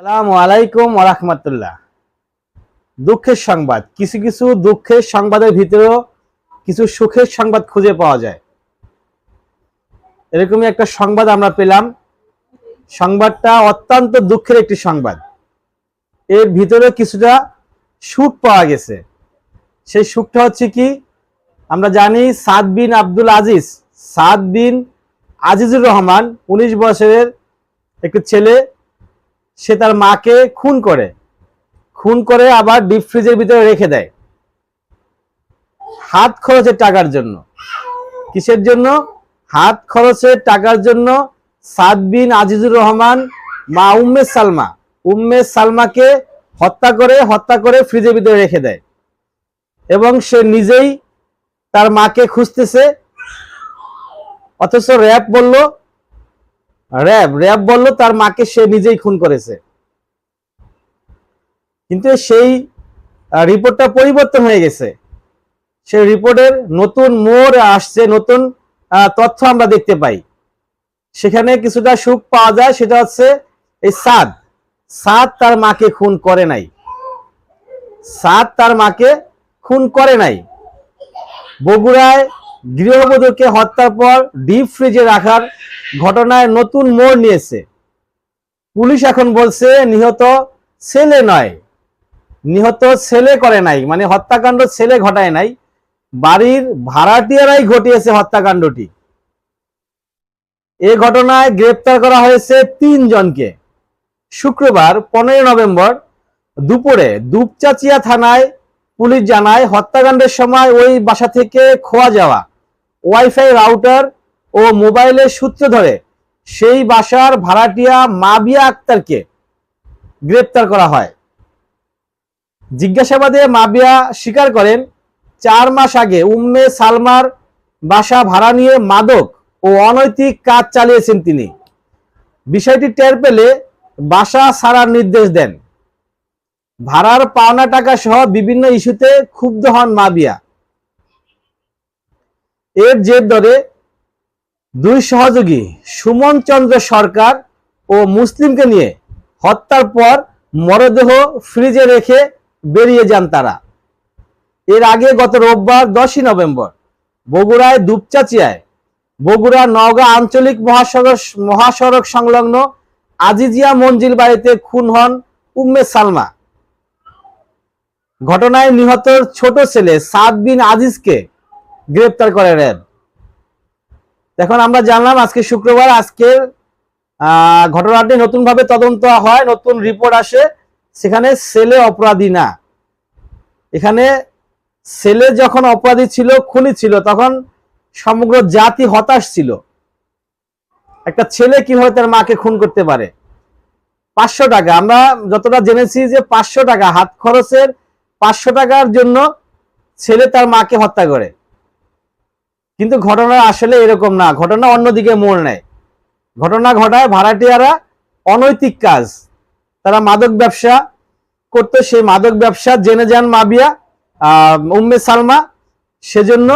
আসসালামু আলাইকুম ওরহমতুল্লাহ দুঃখের সংবাদ, কিছু কিছু দুঃখের সংবাদের ভিতরেও কিছু সুখের সংবাদ খুঁজে পাওয়া যায়। এরকমই একটা সংবাদ আমরা পেলাম। সংবাদটা অত্যন্ত দুঃখের একটি সংবাদ। এর ভিতরে কিছুটা সুখ পাওয়া গেছে। সেই সুখটা হচ্ছে কি? আমরা জানি সাদ বিন আব্দুল আজিজ, সাদ বিন আজিজুর রহমান, উনিশ বছরের একটি ছেলে সে তার মাকে খুন করে। খুন করে আবার ডিপ ফ্রিজের ভিতরে রেখে দেয়। হাত খরচের টাকার জন্য। কিসের জন্য? হাত খরচের টাকার জন্য সাদ বিন আজিজুর রহমান, মা উম্মে সালমা। উম্মে সালমাকে হত্যা করে হত্যা করে ফ্রিজের ভিতরে রেখে দেয়। এবং সে নিজেই তার মাকে খুঁজতেছে। অথচ র্যাব বলল র্যাব র্যাব বলল তার মাকে সে নিজেই খুন করেছে। কিন্তু সেই রিপোর্টটা পরিবর্তন হয়ে গেছে। সেই রিপোর্টের নতুন মোড় আসছে, নতুন তথ্য আমরা দেখতে পাই। সেখানে কিছুটা সুখ পাওয়া যায়, সেটা হচ্ছে এই সাদ। সাদ তার মাকে খুন করে নাই। সাদ তার মাকে খুন করে নাই। বগুড়ায় গৃহবধূকে হত্যার পর ডিপ ফ্রিজে রাখার ঘটনায় নতুন মোড় নিয়েছে। পুলিশ এখন বলছে, নিহত ছেলে নয়। নিহত ছেলে করে নাই মানে হত্যাকাণ্ড ছেলে ঘটায় নাই। বাড়ির ভাড়াটিয়ারাই ঘটিয়েছে হত্যাকাণ্ডটি। এ ঘটনায় গ্রেপ্তার করা হয়েছে তিনজনকে শুক্রবার পনেরো নভেম্বর দুপুরে দুপচাচিয়া থানায় পুলিশ জানায়, হত্যাকাণ্ডের সময় ওই বাসা থেকে খোয়া যাওয়া, ওয়াইফাই রাউটার ও মোবাইলের সূত্র ধরে সেই বাসার ভাড়াটিয়া মাবিয়া আক্তারকে গ্রেপ্তার করা হয়। জিজ্ঞাসাবাদে মাবিয়া স্বীকার করেন, চার মাস আগে উম্মে সালমার বাসা ভাড়া নিয়ে মাদক ও অনৈতিক কাজ চালিয়েছেন তিনি। বিষয়টি টের পেলে বাসা ছাড়ার নির্দেশ দেন। ভাড়ার পাওনা টাকা সহ বিভিন্ন ইস্যুতে ক্ষুব্ধ হন মাবিয়া। এর জের ধরে দুই সহযোগী, সুমন চন্দ্র সরকার ও মুসলিমকে নিয়ে হত্যার পর মরদেহ ফ্রিজে রেখে বেরিয়ে যান তারা। এর আগে গত রোববার দশই নভেম্বর বগুড়ায় দুপচাচিয়ায় বগুড়া নওগাঁ আঞ্চলিক মহাসড়ক মহাসড়ক সংলগ্ন আজিজিয়া মঞ্জিল বাড়িতে খুন হন উম্মে সালমা। ঘটনায় নিহতর ছোট ছেলে সাদ বিন আজিজকে গ্রেপ্তার করে র্যাব। এখন আমরা জানলাম আজকে শুক্রবার, আজকের ঘটনাটি নতুন ভাবে তদন্ত হয়, নতুন রিপোর্ট আসে। সেখানে সেলে অপরাধী না। এখানে সেলে যখন অপরাধী ছিল, খুনি ছিল, তখন সমগ্র জাতি হতাশ ছিল। একটা ছেলে কীভাবে তার মাকে খুন করতে পারে? পাঁচশো টাকা। আমরা যতটা জেনেছি যে পাঁচশো টাকা, হাত খরচের পাঁচশো টাকার জন্য ছেলে তার মাকে হত্যা করে। কিন্তু ঘটনা আসলে এরকম না। ঘটনা অন্যদিকে মোড় নেয়। ঘটনা ঘটায় ভাড়াটিয়ারা অনৈতিক কাজ। তারা মাদক ব্যবসা করতে, সেই মাদক ব্যবসা জেনে যান মাবিয়া উম্মে সালমা। সেজন্য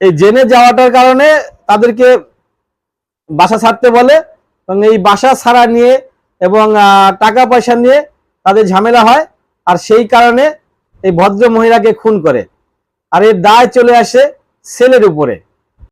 এই জেনে যাওয়াটার কারণে তাদেরকে বাসা ছাড়তে বলে এবং এই বাসা ছাড়া নিয়ে এবং টাকা পয়সা নিয়ে তাদের ঝামেলা হয় আর সেই কারণে এই ভদ্র মহিলাকে খুন করে। আর এর দায় চলে আসে ছেলের উপরে।